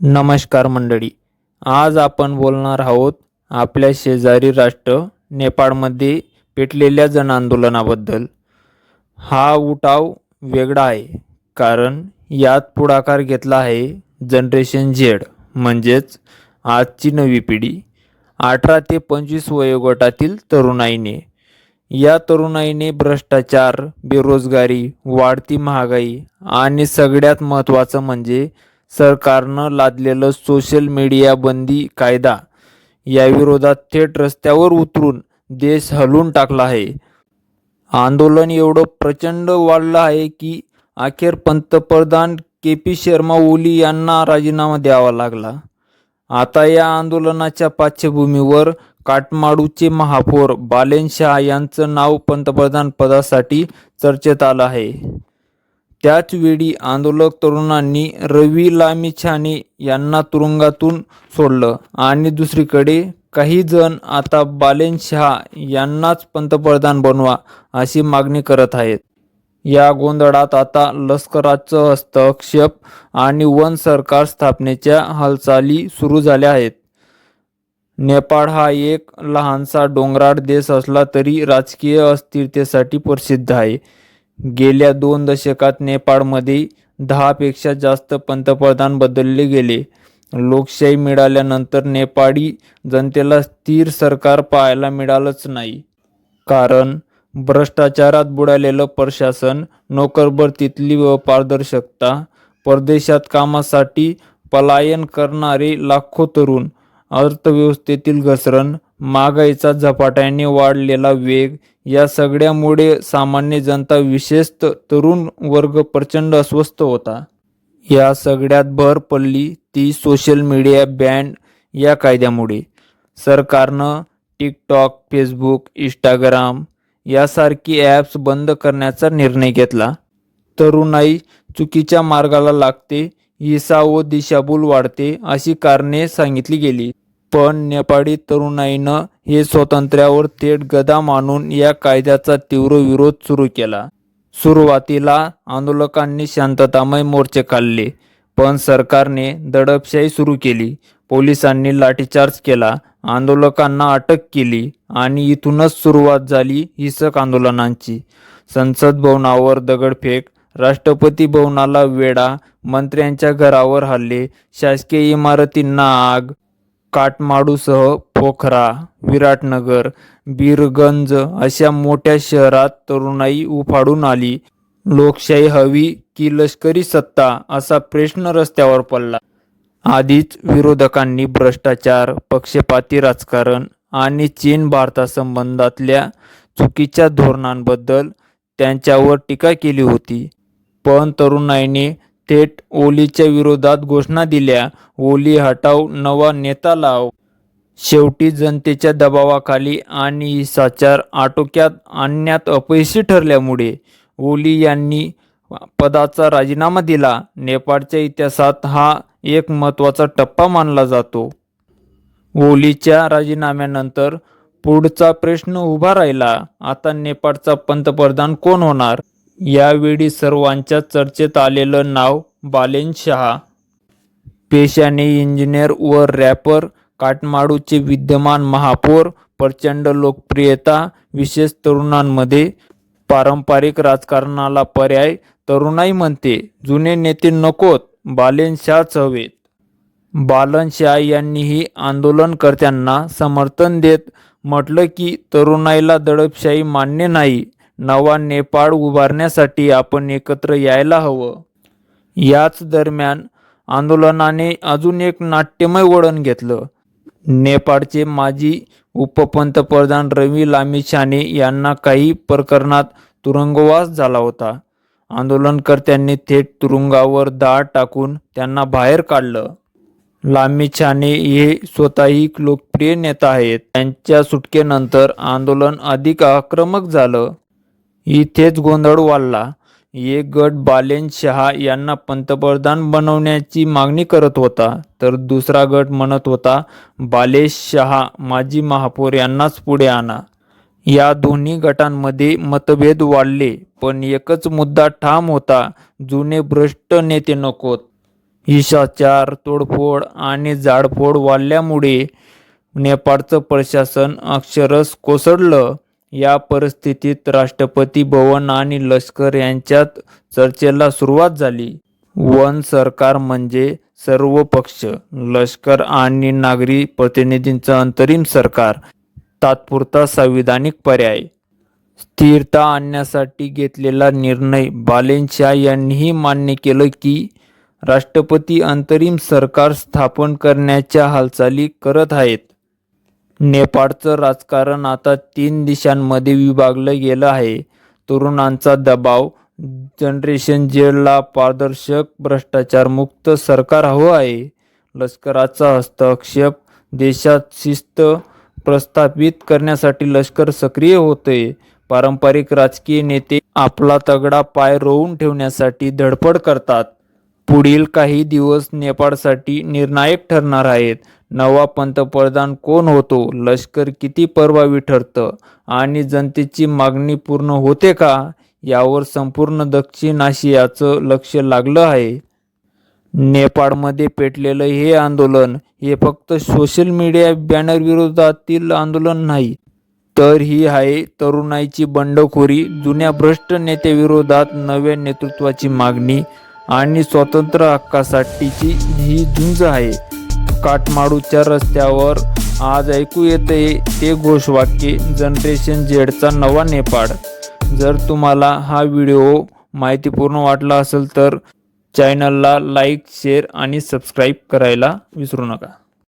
नमस्कार मंडळी आज आपण बोलणार आहोत आपल्या शेजारी राष्ट्र नेपाळमध्ये पेटलेल्या जन आंदोलनाबद्दल. हा उठाव वेगळा आहे कारण यात पुढाकार घेतला आहे जनरेशन झेड म्हणजेच आजची नवी पिढी. अठरा ते पंचवीस वयोगटातील तरुणाईने. या तरुणाईने भ्रष्टाचार बेरोजगारी वाढती महागाई आणि सगळ्यात महत्त्वाचं म्हणजे सरकारनं लादलेलं सोशल मीडिया बंदी कायदा याविरोधात थेट रस्त्यावर उतरून देश हलवून टाकला आहे. आंदोलन एवढं प्रचंड वाढलं आहे की अखेर पंतप्रधान के पी शर्मा ओली यांना राजीनामा द्यावा लागला. आता या आंदोलनाच्या पार्श्वभूमीवर काठमांडूचे महापौर बालेन शहा यांचं नाव पंतप्रधान पदासाठी चर्चेत आलं आहे. त्याच वेळी आंदोलक तरुणांनी रवी लामिछाने यांना तुरुंगातून सोडलं. आणि दुसरीकडे काही जण आता बालेन शहा यांनाच पंतप्रधान बनवा अशी मागणी करत आहेत. या गोंधळात आता लष्कराचं हस्तक्षेप आणि वन सरकार स्थापनेच्या हालचाली सुरू झाल्या आहेत. नेपाळ हा एक लहानसा डोंगराळ देश असला तरी राजकीय अस्थिरतेसाठी प्रसिद्ध आहे. गेल्या दोन दशकात नेपाळमध्ये दहापेक्षा जास्त पंतप्रधान बदलले गेले. लोकशाही मिळाल्यानंतर नेपाळी जनतेला स्थिर सरकार पाहायला मिळालंच नाही. कारण भ्रष्टाचारात बुडालेलं प्रशासन नोकरभरतीतली पारदर्शकता परदेशात कामासाठी पलायन करणारे लाखो तरुण अर्थव्यवस्थेतील घसरण महागाईचा झपाट्याने वाढलेला वेग या सगळ्यामुळे सामान्य जनता विशेषत तरुण वर्ग प्रचंड अस्वस्थ होता. या सगळ्यात भर पडली ती सोशल मीडिया बँड या कायद्यामुळे. सरकारनं टिकटॉक फेसबुक इंस्टाग्राम यासारखी ॲप्स बंद करण्याचा निर्णय घेतला. तरुणाई चुकीच्या मार्गाला लागते हिसा व दिशाभूल वाढते अशी कारणे सांगितली गेली. पण नेपाळी तरुणाईनं हे स्वातंत्र्यावर थेट गदा मानून या कायद्याचा तीव्र विरोध सुरू केला. सुरुवातीला आंदोलकांनी शांततामय मोर्चे काढले पण सरकारने दडपशाही सुरू केली. पोलिसांनी लाठीचार्ज केला आंदोलकांना अटक केली आणि इथूनच सुरुवात झाली हिंसक आंदोलनांची. संसद भवनावर दगडफेक राष्ट्रपती भवनाला वेढा मंत्र्यांच्या घरावर हल्ले शासकीय इमारतींना आग काठमाडूसह पोखरा विराटनगर बीरगंज अशा मोठ्या शहरात तरुणाई उफाडून आली. लोकशाही हवी की लष्करी सत्ता असा प्रश्न रस्त्यावर पडला. आधीच विरोधकांनी भ्रष्टाचार पक्षपाती राजकारण आणि चीन भारतासंबंधातल्या चुकीच्या धोरणांबद्दल त्यांच्यावर टीका केली होती. पण तरुणाईने थेट ओलीच्या विरोधात घोषणा दिल्या. ओली हटाव नवा नेता लाव. शेवटी जनतेच्या दबावाखाली आणि हिंसाचार आटोक्यात आणण्यात अपयशी ठरल्यामुळे ओली यांनी पदाचा राजीनामा दिला. नेपाळच्या इतिहासात हा एक महत्त्वाचा टप्पा मानला जातो. ओलीच्या राजीनाम्यानंतर पुढचा प्रश्न उभा राहिला. आता नेपाळचा पंतप्रधान कोण होणार? यावेळी सर्वांच्या चर्चेत आलेलं नाव बालेन शहा. पेशाने इंजिनियर व रॅपर काठमांडूचे विद्यमान महापौर प्रचंड लोकप्रियता विशेष तरुणांमध्ये पारंपरिक राजकारणाला पर्याय तरुणाई म्हणते. जुने नेते नकोत बालेनशाहच हवेत. बालनशाह यांनीही आंदोलनकर्त्यांना समर्थन देत म्हटलं की तरुणाईला दडपशाही मान्य नाही. नवा नेपाळ उभारण्यासाठी आपण एकत्र यायला हवं. याच दरम्यान आंदोलनाने अजून एक नाट्यमय वळण घेतलं. नेपाळचे माजी उपपंतप्रधान रवी लामिछाने यांना काही प्रकरणात तुरुंगवास झाला होता. आंदोलनकर्त्यांनी थेट तुरुंगावर दाळ टाकून त्यांना बाहेर काढलं. लामिछाने हे स्वतःही लोकप्रिय नेता आहेत. त्यांच्या सुटकेनंतर आंदोलन अधिक आक्रमक झालं. इथेच गोंधळ वाढला. एक गट बालेन शहा यांना पंतप्रधान बनवण्याची मागणी करत होता तर दुसरा गट म्हणत होता बालेश शहा माजी महापौर यांनाच पुढे आणा. या दोन्ही गटांमध्ये मतभेद वाढले पण एकच मुद्दा ठाम होता जुने भ्रष्ट नेते नकोत. हिंसाचार तोडफोड आणि जाडफोड वाढल्यामुळे नेपाळचं प्रशासन अक्षरश कोसळलं. या परिस्थितीत राष्ट्रपती भवन आणि लष्कर यांच्यात चर्चेला सुरुवात झाली. वन सरकार म्हणजे सर्व पक्ष लष्कर आणि नागरी प्रतिनिधींचं अंतरिम सरकार तात्पुरता संविधानिक पर्याय. स्थिरता आणण्यासाठी घेतलेला निर्णय बालेनशाह यांनीही मान्य केलं की राष्ट्रपती अंतरिम सरकार स्थापन करण्याच्या हालचाली करत आहेत. नेपाळचं राजकारण आता तीन दिशांमध्ये विभागलं गेलं आहे. तरुणांचा दबाव जनरेशन जेलला पारदर्शक भ्रष्टाचारमुक्त सरकार हवं आहे. लष्कराचा हस्तक्षेप देशात शिस्त प्रस्थापित करण्यासाठी लष्कर सक्रिय होते. पारंपरिक राजकीय नेते आपला तगडा पाय रोवून ठेवण्यासाठी धडपड करतात. पुढील काही दिवस नेपाळसाठी निर्णायक ठरणार आहेत. नवा पंतप्रधान कोण होतो लष्कर किती प्रभावी ठरतं आणि जनतेची मागणी पूर्ण होते का यावर संपूर्ण दक्षिण आशियाचं लक्ष लागलं आहे. नेपाळमध्ये पेटलेलं हे आंदोलन हे फक्त सोशल मीडिया बॅनर विरोधातील आंदोलन नाही तर ही आहे तरुणाईची बंडखोरी जुन्या भ्रष्ट नेत्याविरोधात नव्या नेतृत्वाची मागणी आणि स्वतंत्र हक्कासाठीची ही झुंज आहे. काठमाडूच्या रस्त्यावर आज ऐकू येते ते घोषवाक्य जनरेशन झेडचा नवा नेपाळ. जर तुम्हाला हा व्हिडिओ माहितीपूर्ण वाटला असेल तर चॅनलला लाईक शेअर आणि सबस्क्राईब करायला विसरू नका.